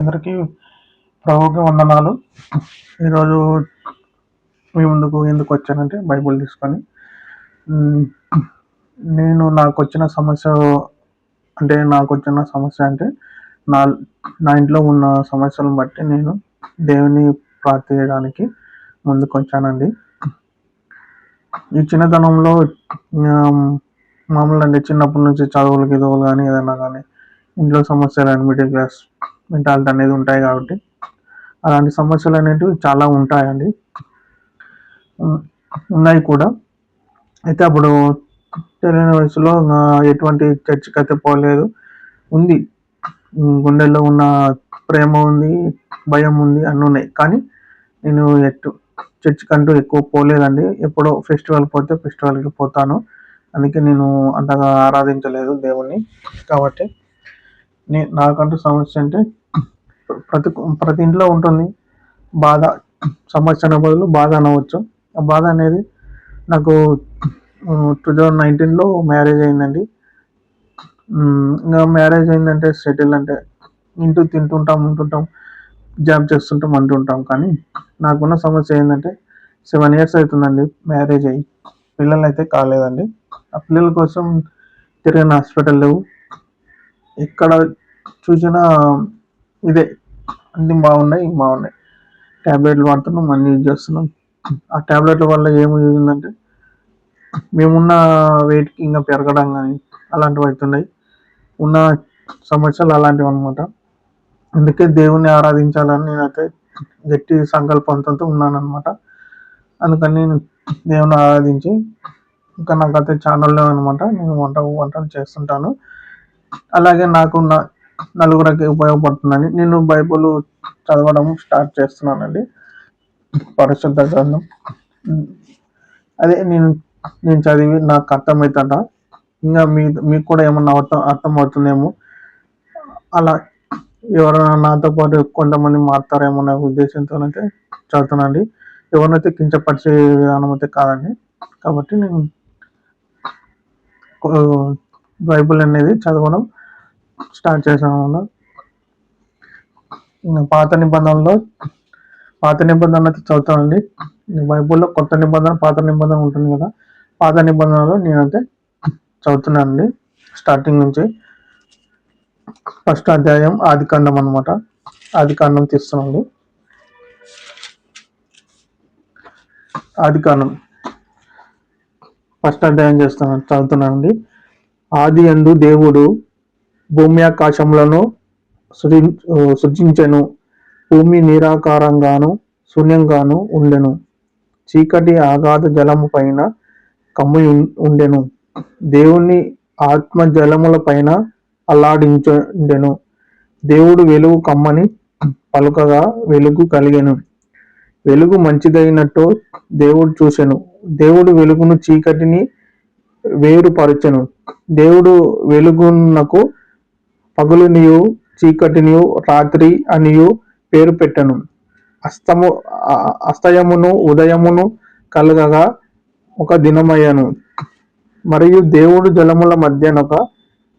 అందరికీ ప్రభుకి వందనాలు. ఈరోజు మీ ముందుకు ఎందుకు వచ్చానంటే బైబుల్ తీసుకొని. నేను నాకు వచ్చిన సమస్య అంటే నాకు వచ్చిన సమస్య అంటే నా నా ఇంట్లో ఉన్న సమస్యలను బట్టి నేను దేవుని ప్రార్థించడానికి ముందుకు వచ్చానండి. ఈ చిన్నతనంలో మామూలు అండి చిన్నప్పటి నుంచి చదువులు గిదువులు కానీ ఏదైనా కానీ ఇంట్లో సమస్యలు కానీ మిడిల్ క్లాస్ మెంటాలిటీ అనేది ఉంటాయి కాబట్టి అలాంటి సమస్యలు అనేటివి చాలా ఉంటాయండి. ఉన్నాయి కూడా. అయితే అప్పుడు తెలియని వయసులో ఎటువంటి చర్చికి అయితే పోలేదు. ఉంది. గుండెల్లో ఉన్న ప్రేమ ఉంది భయం ఉంది అన్నీ ఉన్నాయి. కానీ నేను ఎటు చర్చ్ కంటూ ఎక్కువ పోలేదండి. ఎప్పుడో ఫెస్టివల్ పోతే ఫెస్టివల్కి పోతాను. అందుకే నేను అంతగా ఆరాధించలేదు దేవుణ్ణి. కాబట్టి నే నాకంటూ సమస్య అంటే ప్రతి ప్రతి ఇంట్లో ఉంటుంది. బాధ సమస్య బదులు బాధ అనవచ్చు. ఆ బాధ అనేది నాకు టూ థౌజండ్ నైన్టీన్లో మ్యారేజ్ అయిందండి. ఇంకా మ్యారేజ్ అయిందంటే సెటిల్ అంటే ఇంటూ తింటుంటాం ఉంటుంటాం జాబ్ చేస్తుంటాం అంటుంటాం. కానీ నాకున్న సమస్య ఏంటంటే సెవెన్ ఇయర్స్ అవుతుందండి మ్యారేజ్ అయ్యి. పిల్లలు అయితే కాలేదండి. ఆ పిల్లల కోసం తిరిగిన హాస్పిటల్ లేవు. ఎక్కడ చూసినా ఇదే అన్ని బాగున్నాయి బాగున్నాయి. ట్యాబ్లెట్లు వాడుతున్నాం అన్నీ యూజ్ చేస్తున్నాం. ఆ ట్యాబ్లెట్ల వల్ల ఏమి యూజ్ ఉందంటే మేమున్న వెయిట్కి ఇంకా పెరగడం కానీ అలాంటివి అవుతున్నాయి. ఉన్న సమస్యలు అలాంటివి అనమాట అందుకే దేవుణ్ణి ఆరాధించాలని నేనైతే గట్టి సంకల్పంతో ఉన్నానమాట అందుకని నేను దేవుని ఆరాధించి ఇంకా నాకైతే ఛానల్లో అనమాట నేను వంట వంటలు చేస్తుంటాను. అలాగే నాకు నా నలుగురికి ఉపయోగపడుతుందని నేను బైబుల్ చదవడం స్టార్ట్ చేస్తున్నానండి. పరిశుద్ధ గ్రంథం. అదే నేను నేను చదివి నాకు అర్థమవుతుంట ఇంకా మీ మీకు కూడా ఏమన్నా అర్థం అర్థమవుతుందేమో? అలా ఎవరైనా నాతో పాటు కొంతమంది మారుతారేమో అనే ఉద్దేశంతో అయితే చదువుతానండి ఎవరినైతే కించపరిచే విధానం అయితే కాదండి. కాబట్టి నేను బైబుల్ బైబిల్ అనేది చదవడం స్టార్ట్ చేశాను పాత నిబంధనలో పాత నిబంధనలు అయితే చదువుతానండి. బైబుల్లో కొత్త నిబంధన పాత నిబంధన ఉంటుంది కదా. పాత నిబంధనలో నేనైతే చదువుతున్నానండి స్టార్టింగ్ నుంచి. ఫస్ట్ అధ్యాయం ఆది కాండం అనమాట ఆది కాండం తీస్తున్నాండి ఆది కాండం. ఫస్ట్ అధ్యాయం చేస్తున్నాను చదువుతున్నానండి. ఆది అందు దేవుడు భూమి ఆకాశములను సృజి సృజించెను. భూమి నిరాకారంగాను శూన్యంగాను ఉండెను. చీకటి ఆగాధ జలము పైన కమ్మి ఉం- ఉండెను. దేవుని ఆత్మ జలముల పైన అల్లాడించుండెను. దేవుడు వెలుగు కమ్మని పలుకగా వెలుగు కలిగెను. వెలుగు మంచిదైనట్టు దేవుడు చూసెను. దేవుడు వెలుగును చీకటిని వేరుపరచెను. దేవుడు వెలుగునకు పగులునియు చీకటినియు రాత్రి అనియు పేరు పెట్టెను. అస్తము అస్తయమును ఉదయమును కలగగా ఒక దినమయ్యను. మరియు దేవుడు జలముల మధ్యనొక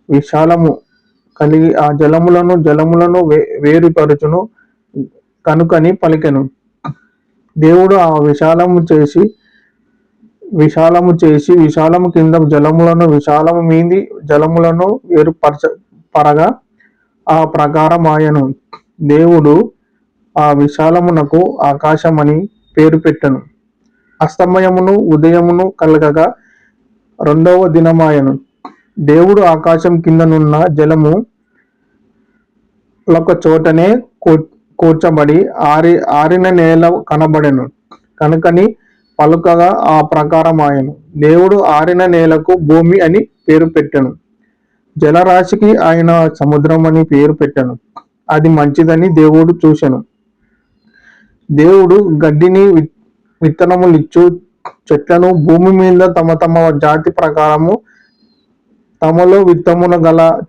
విశాలము కలిగి ఆ జలములను జలములను వే వేరుపరచును కనుకని పలికెను. దేవుడు ఆ విశాలము చేసి విశాలము చేసి విశాలము కింద జలములను విశాలము మీది జలములను వేరుపరచ పరగా ఆ ప్రకారమాయను దేవుడు ఆ విశాలమునకు ఆకాశమని పేరు పెట్టెను. అస్తమయమును ఉదయమును కలగగా రెండవ దినమాయను. దేవుడు ఆకాశం కిందనున్న జలము ఒక చోటనే కూ- కూర్చబడి ఆరి ఆరిన నేల కనబడెను. కనుకని పలుకగా ఆ ప్రకారమాయను. దేవుడు ఆరిన నేలకు భూమి అని పేరు పెట్టెను. జలరాశికి ఆయన సముద్రం అని పేరు పెట్టాను. అది మంచిదని దేవుడు చూశాను. దేవుడు గడ్డిని విత్తనములు విత్తనములిచ్చు చెట్లను భూమి మీద తమ తమ జాతి ప్రకారము తమలో విత్తమున గల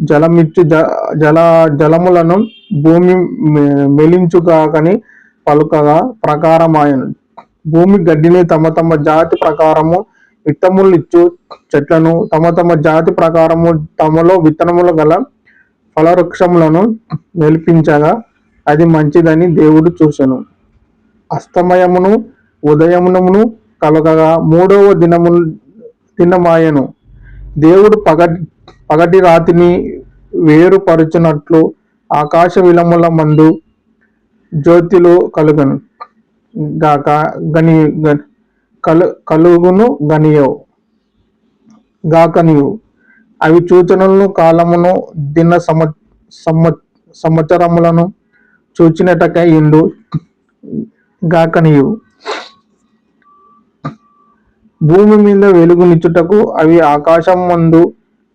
జలమిచ్చు జ జల జలములను భూమి మె- మెలించుగాకని పలుకగా ప్రకారమాయను. భూమి గడ్డిని తమ తమ జాతి ప్రకారము విత్తములు ఇచ్చు చెట్లను తమ తమ జాతి ప్రకారము తమలో విత్తనములు గల ఫలవృక్షములను నిలిపించగా అది మంచిదని దేవుడు చూసెను. అస్తమయమును ఉదయమునమును కలగగా మూడవ దినము దినమాయను. దేవుడు పగటి పగటి రాతిని వేరుపరుచునట్లు ఆకాశ విలముల మందు జ్యోతిలో కలుగను. గాక గని గ- కలు కలుగును గనియవు. గాకనియు. అవి సూచనలను కాలమును దిన సమ సమ సంవత్సరములను చూచినటకై ఇండు గాకనియు. భూమి మీద వెలుగునిచ్చుటకు అవి ఆకాశం మందు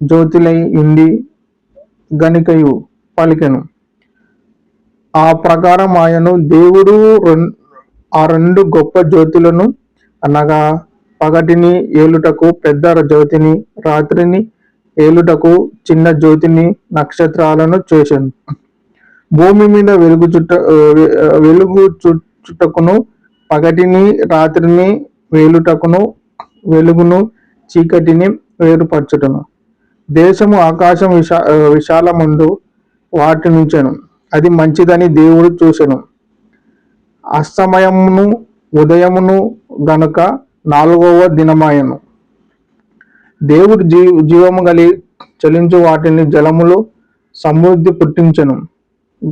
జ్యోతిలై ఉండి గనికయు పలికెను. ఆ ప్రకారం ఆయను దేవుడు ఆ రెండు గొప్ప జ్యోతులను అనగా పగటిని ఏలుటకు పెద్ద జ్యోతిని రాత్రిని ఏలుటకు చిన్న జ్యోతిని నక్షత్రాలను చేశాను భూమి మీద వెలుగు చుట్ట వెలుగు చు- పగటిని రాత్రిని వేలుటకును వెలుగును చీకటిని వేరుపరచుటను. దేశము ఆకాశం విశా విశాలముందు వాటి నుంచెను అది మంచిదని దేవుడు చూసెను. అస్తమయమును ఉదయమును గనుక నాలుగవ దినమాయను. దేవుడు జీ జీవము గలి చలించు వాటిని జలములు సమృద్ధి పుట్టించను.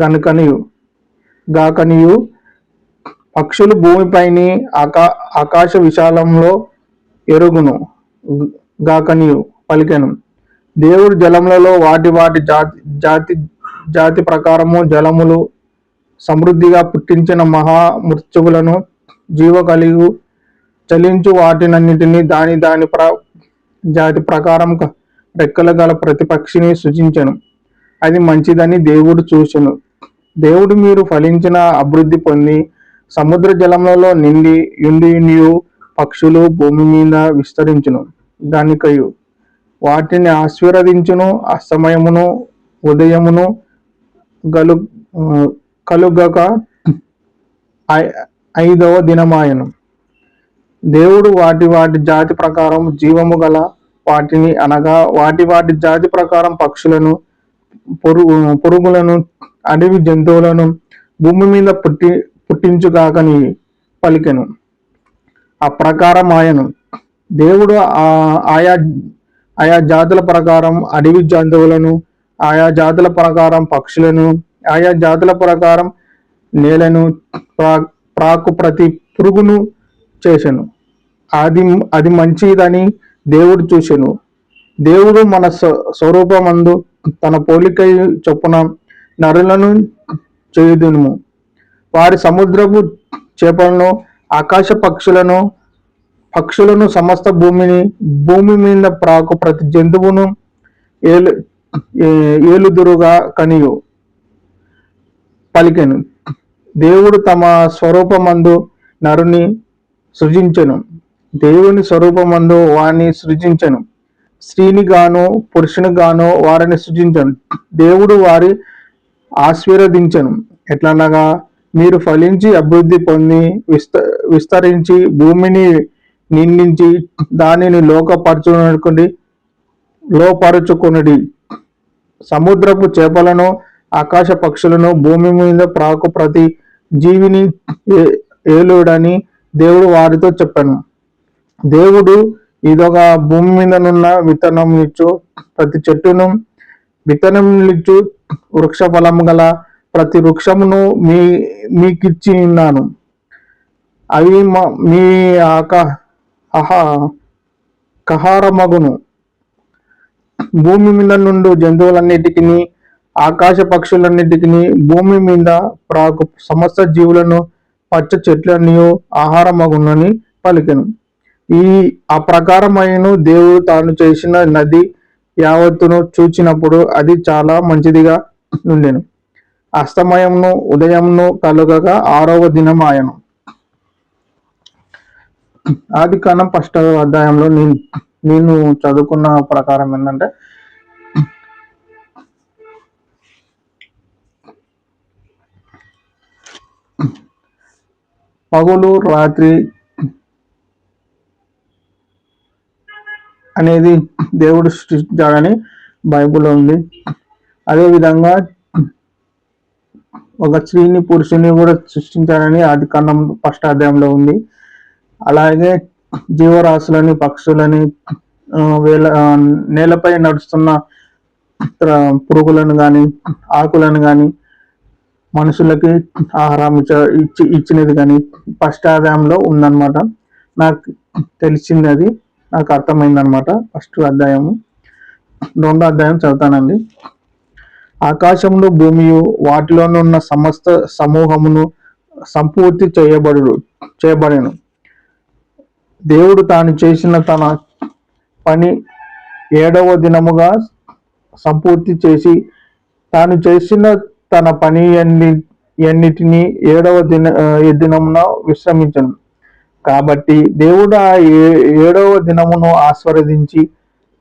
గనుకనియు గాకనియు పక్షులు భూమిపైని ఆకా ఆకాశ విశాలంలో ఎరుగును. గాకనియు పలికెను. దేవుడు జలములలో వాటి వాటి జాతి జాతి జాతి ప్రకారము జలములు సమృద్ధిగా పుట్టించిన మహా మృత్యువులను జీవ కలిగు చలించు వాటినన్నిటినీ దాని దాని ప్ర జాతి ప్రకారం రెక్కలు గల ప్రతిపక్షిని సూచించను అది మంచిదని దేవుడు చూసెను దేవుడు మీరు ఫలించిన అభివృద్ధి పొంది సముద్ర జలములలో నిండి యుండియుండియు పక్షులు భూమి మీద విస్తరించును దానికయు వాటిని ఆశీర్వదించును అస్తమయమును ఉదయమును గలు కలుగక ఐ- ఐదవ దినమాయను. దేవుడు వాటి వాటి జాతి ప్రకారం జీవము గల వాటిని అనగా వాటి వాటి జాతి ప్రకారం పక్షులను పురుగు పురుగులను అడవి జంతువులను భూమి మీద పుట్టి పుట్టించుగాకని పలికెను. ఆ ప్రకారం ఆయను దేవుడు ఆ ఆయా ఆయా జాతుల ప్రకారం అడవి జంతువులను ఆయా జాతుల ప్రకారం పక్షులను ఆయా జాతుల ప్రకారం నేలను ప్రా- ప్రాకు ప్రతి పురుగును చేసెను అది అది మంచిదని దేవుడు చూశాను. దేవుడు మన స్వ- స్వరూపమందు తన పోలిక చొప్పున నరులను చేయుదును. వారి సముద్రపు చేపలను ఆకాశ పక్షులను పక్షులను సమస్త భూమిని భూమి మీద ప్రాకు ప్రతి జంతువును ఏలు ఏలుదురుగా కనియు పలికెను. దేవుడు తమ స్వరూపమందు నరుని సృజించను. దేవుని స్వరూపమందు వారిని సృజించను. స్త్రీని గాను పురుషుని గాను వారిని సృజించను. దేవుడు వారి ఆశీర్వదించను. ఎట్లనగా మీరు ఫలించి అభివృద్ధి పొంది విస్త విస్తరించి భూమిని నిందించి దానిని లోకపరచుకుని లోపరుచుకునుడి. సముద్రపు చేపలను ఆకాశ పక్షులను భూమి మీద ప్రాకు ప్రతి జీవిని ఏలుడని దేవుడు వారితో చెప్పాను. దేవుడు ఇదొక భూమి మీద నున్న విత్తనం ఇచ్చు ప్రతి చెట్టును విత్తనం ఇచ్చు వృక్ష ఫలము గల ప్రతి వృక్షమును మీ మీకిచ్చి ఉన్నాను. అవి మ- మీ ఆక కహార కహారమగును. భూమి మీద నుండి జంతువులన్నిటికీ ఆకాశ పక్షులన్నిటికీ భూమి మీద ప్రాకు సమస్త జీవులను పచ్చ చెట్లన్నీ ఆహారమగునని పలికెను. ఈ ఆ ప్రకారమైన దేవుడు తాను చేసిన నది యావత్తును చూచినప్పుడు అది చాలా మంచిదిగా నుండెను. అస్తమయంను ఉదయంను కలుగగా ఆరవ దినం ఆయను ఆది కాలం ఫస్ట్ అధ్యాయంలో నేను నేను చదువుకున్న ప్రకారం ఏంటంటే పగులు రాత్రి అనేది దేవుడు సృష్టించాడని బైబిల్లో ఉంది. అదేవిధంగా ఒక స్త్రీని పురుషుని కూడా సృష్టించాడని ఆది కన్నం ఫస్ట్ అధ్యాయంలో ఉంది. అలాగే జీవరాశులని పక్షులని వేల నేలపై నడుస్తున్న పురుగులను కానీ ఆకులను కానీ మనుషులకి ఆహారం ఇచ్చ ఇచ్చి ఇచ్చినది కానీ ఫస్ట్ అధ్యాయంలో ఉందన్నమాట. నాకు తెలిసింది అది. నాకు అర్థమైందనమాట ఫస్ట్ అధ్యాయము. రెండో అధ్యాయం చదువుతానండి. ఆకాశంలో భూమియు వాటిలోనున్న సమస్త సమూహమును సంపూర్తి చేయబడు చేయబడెను. దేవుడు తాను చేసిన తన పని ఏడవ దినముగా సంపూర్తి చేసి తాను చేసిన తన పని అన్ని ఎన్నిటిని ఏడవ దిన దినమున విశ్రమించను. కాబట్టి దేవుడు ఆ ఏడవ దినమును ఆస్వాదించి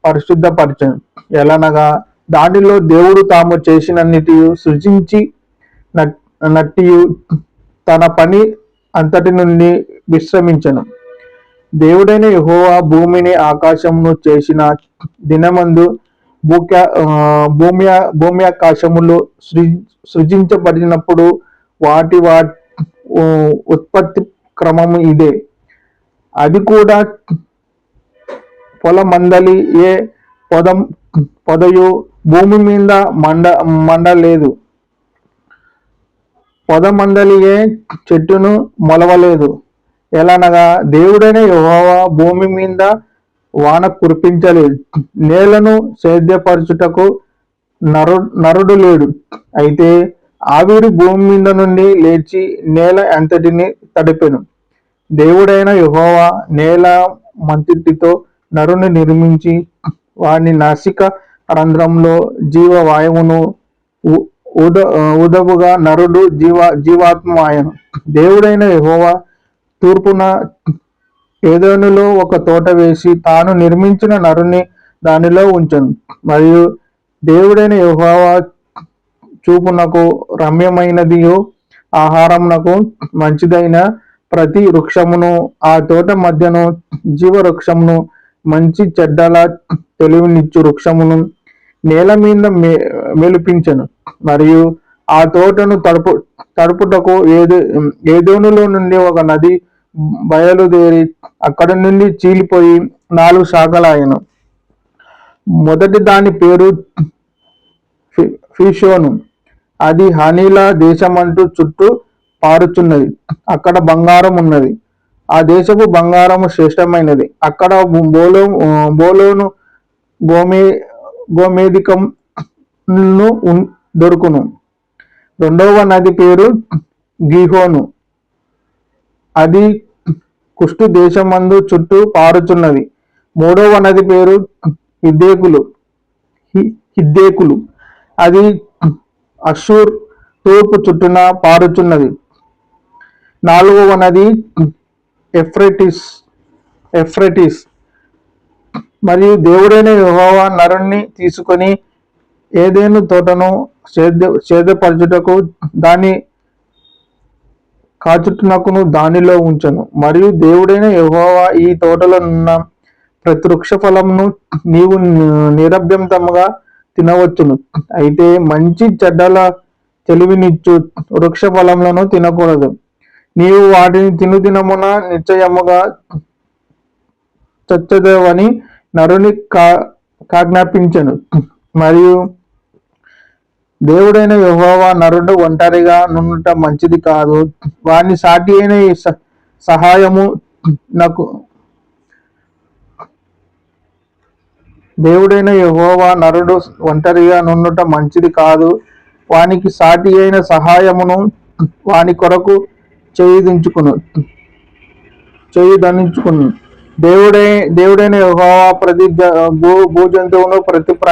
పరిశుద్ధపరచను. ఎలానగా దానిలో దేవుడు తాము చేసినన్నిటి సృజించి నట్- నట్టియు తన పని అంతటి నుండి విశ్రమించను. దేవుడైన యెహోవా భూమిని ఆకాశమును చేసిన దినమందు భూక్యా భూమి భూమి ఆకాశములు సృ సృజించబడినప్పుడు వాటి వాటి ఉత్పత్తి క్రమము ఇదే. అది కూడా పొలమందలి ఏ పొదం పొదయు భూమి మీద మండ మండలేదు. పొదమందలి ఏ చెట్టును మొలవలేదు. ఎలానగా దేవుడనే యెహోవా భూమి మీద వాన కురిపించలేదు. నేలను సేద్యపరచుటకు నరు నరుడు లేడు. అయితే ఆవిరి భూమి మీద నుండి లేచి నేల అంతటిని తడిపెను. దేవుడైన యెహోవా నేల మంతిటితో నరుని నిర్మించి వాని నాసిక రంధ్రంలో జీవ వాయువును ఉ- ఉద ఉదవుగా నరుడు జీవ జీవాత్మ ఆయను దేవుడైన యెహోవా తూర్పున ఏదోనులో ఒక తోట వేసి తాను నిర్మించిన నరుని దానిలో ఉంచను. మరియు దేవుడైన యెహోవా చూపునకు రమ్యమైనదియో ఆహారమునకు మంచిదైన ప్రతి వృక్షమును ఆ తోట మధ్యను జీవ వృక్షమును మంచి చెడ్డల తెలివినిచ్చు వృక్షమును నేల మీద మె మెలిపించను. మరియు ఆ తోటను తడుపు తడుపుటకు ఏదో ఏదోనులో నుండి ఒక నది బయలుదేరి అక్కడి నుండి చీలిపోయి నాలుగు శాఖలాయను మొదటి దాని పేరు ఫిషోను. అది హనీలా దేశమంటూ చుట్టూ పారుచున్నది. అక్కడ బంగారం ఉన్నది. ఆ దేశపు బంగారము శ్రేష్టమైనది. అక్కడ బోలో బోలోను గోమే గోమేధికం దొరుకును. రెండవ నది పేరు గిహోను. అది కుష్టు దేశమందు చుట్టూ పారుచున్నది. మూడవ నది పేరు హిద్దేకులు హి- హిద్దేకులు అది అషూర్ తూర్పు చుట్టూన పారుచున్నది. నాలుగవ నది ఎఫ్రెటిస్ ఎఫ్రెటిస్. మరియు దేవుడైన యెహోవా నరుణ్ణి తీసుకొని ఏదేను తోటను సేద్య సేదపరచుటకు దాని కాచుట్టునకును దానిలో ఉంచను. మరియు దేవుడైన యహోవా ఈ తోటలో ఉన్న ప్రతి వృక్ష ఫలమును నీవు నిరభ్యంతముగా తినవచ్చును. అయితే మంచి చెడ్డల తెలివినిచ్చు వృక్ష ఫలములను తినకూడదు. నీవు వాటిని తిను తినమున నిశ్చయముగా చచ్చదేవని నరుని కా కాజ్ఞాపించను. మరియు దేవుడైన యహోవా నరుడు ఒంటరిగా నుండుట మంచిది కాదు. వాని సాటి అయిన ఈ స- సహాయము నాకు దేవుడైన యహోవా నరుడు ఒంటరిగా నుండుట మంచిది కాదు. వానికి సాటి అయిన సహాయమును వాని కొరకు చేయుదించుకును చేయుదనించుకును దేవుడై దేవుడైన యహోవా ప్రతి జ- భూ భూజంతువును ప్రతి ప్ర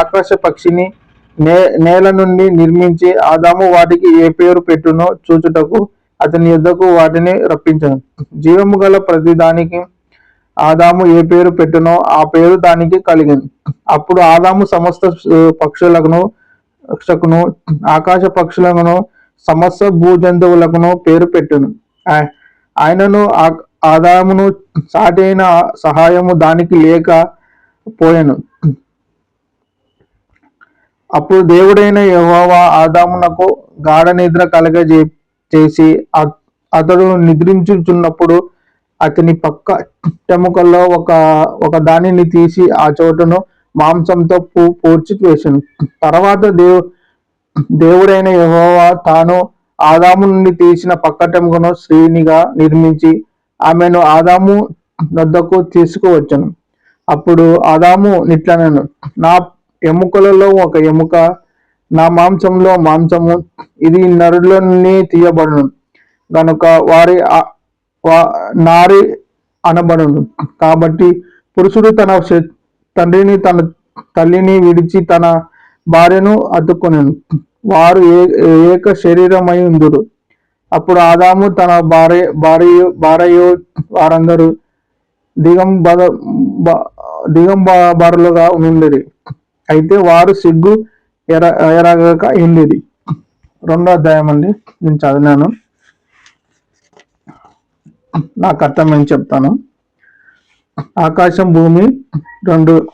ఆకాశ పక్షిని నేల నుండి నిర్మించి ఆదాము వాటికి ఏ పేరు పెట్టునో చూచుటకు అతని యుద్ధకు వాటిని రప్పించను. జీవము గల ప్రతి దానికి ఆదాము ఏ పేరు పెట్టునో ఆ పేరు దానికి కలిగింది అప్పుడు ఆదాము సమస్త పక్షులకును పక్షకును ఆకాశ పక్షులకును సమస్త భూజంతువులకును పేరు పెట్టును. ఆ- ఆయనను ఆ- ఆదామును సాటైన సహాయము దానికి లేక పోయెను. అప్పుడు దేవుడైన యహోవా ఆదామునకు గాఢ నిద్ర కలగజే చేసి అతడు నిద్రించుచున్నప్పుడు అతని పక్క టెముకల్లో ఒక ఒక దానిని తీసి ఆ చోటును మాంసంతో పూ పూడ్చి వేసెను. తర్వాత దేవు దేవుడైన యహోవా తాను ఆదాము నుండి తీసిన పక్కటెముకను స్త్రీనిగా నిర్మించి ఆమెను ఆదాము వద్దకు తీసుకువచ్చాను. అప్పుడు ఆదాము నిట్లనను నా ఎముకలలో ఒక ఎముక నా మాంసంలో మాంసము ఇది నరులని తీయబడును. గనుక వారి వా- నారి అనబడును. కాబట్టి పురుషుడు తన తండ్రిని తన తల్లిని విడిచి తన భార్యను అతుక్కునెను. వారు ఏ- ఏక శరీరమై ఉందురు. అప్పుడు ఆదాము తన భార్య భార్య భార్య వారందరూ దిగంబర బ- దిగంబరులుగా ఉండేది అయితే వారు సిగ్గు ఎర ఎరగక ఎండిది రెండో అధ్యాయం అండి. నేను చదివాను. నాకు అర్థమని చెప్తాను. ఆకాశం భూమి రెండు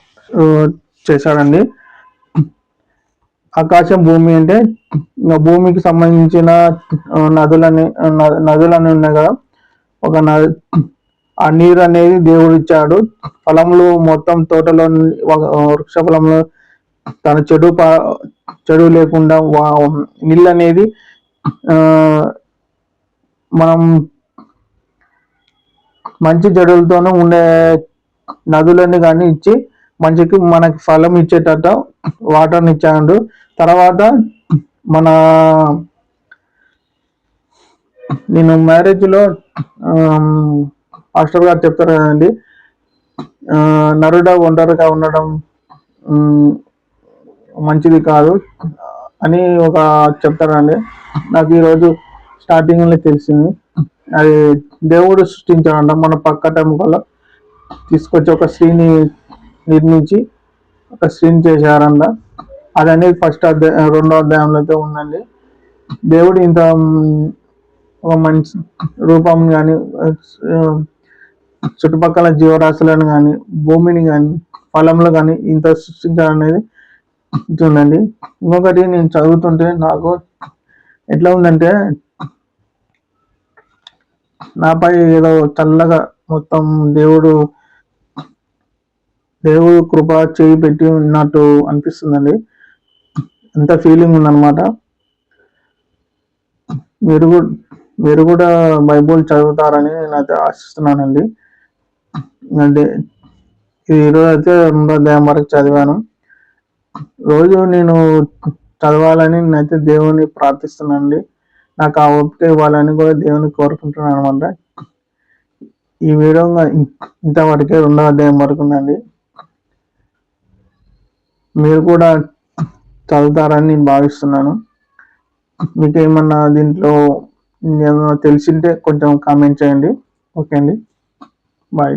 చేశాడండి. ఆకాశం భూమి అంటే భూమికి సంబంధించిన నదులని నదులని ఉన్నాయి కదా. ఒక నది ఆ నీరు అనేది దేవుడు ఇచ్చాడు. ఫలములు మొత్తం తోటలో ఒక- వృక్ష ఫలంలో తన చెడు ప- చెడు లేకుండా వా- నీళ్ళు అనేది మనం మంచి చెడులతోనూ ఉండే నదులని కానీ ఇచ్చి మంచికి మనకి ఫలం ఇచ్చేటట్టు వాటర్ని ఇచ్చాడు. తర్వాత మన నేను మ్యారేజ్లో మాస్టర్ గారు చెప్తారు కదండి నరుడ ఒంటరిగా ఉండడం మంచిది కాదు అని ఒక చెప్తారండి. నాకు ఈరోజు స్టార్టింగ్లో తెలిసింది. అది దేవుడు సృష్టించాడంట మన పక్క టెంపుల్లో తీసుకొచ్చి ఒక స్త్రీని నిర్మించి ఒక స్త్రీని చేశారంట. అది అనేది ఫస్ట్ అధ్యాయం రెండో అధ్యాయంలో అయితే ఉందండి. దేవుడు ఇంత ఒక మంచి రూపం కానీ చుట్టుపక్కల జీవరాశులను కానీ భూమిని కానీ ఫలంలో కానీ ఇంత సృష్టించాలనేది చూడండి. ఉందండి ఇంకొకటి నేను చదువుతుంటే నాకు ఎట్లా ఉందంటే నాపై ఏదో చల్లగా మొత్తం దేవుడు దేవుడు కృప చేయి పెట్టి ఉన్నట్టు అనిపిస్తుందండి. అంత ఫీలింగ్ ఉందన్నమాట. మీరు మీరు కూడా బైబుల్ చదువుతారని నేనైతే ఆశిస్తున్నానండి. అంటే ఈరోజు అయితే రెండో అధ్యాయం వరకు చదివాను. రోజు నేను చదవాలని నేనైతే దేవుని ప్రార్థిస్తున్నానండి. నాకు ఆ ఓపిక ఇవ్వాలని కూడా దేవుని కోరుకుంటున్నాను అనమాట. ఈ వీడియో ఇంతవరకే రెండవ అధ్యాయం వరకు ఉందండి. మీరు కూడా చదువుతారని నేను భావిస్తున్నాను. మీకు ఏమన్నా దీంట్లో తెలిసింటే కొంచెం కామెంట్ చేయండి. ఓకే అండి. బాయ్.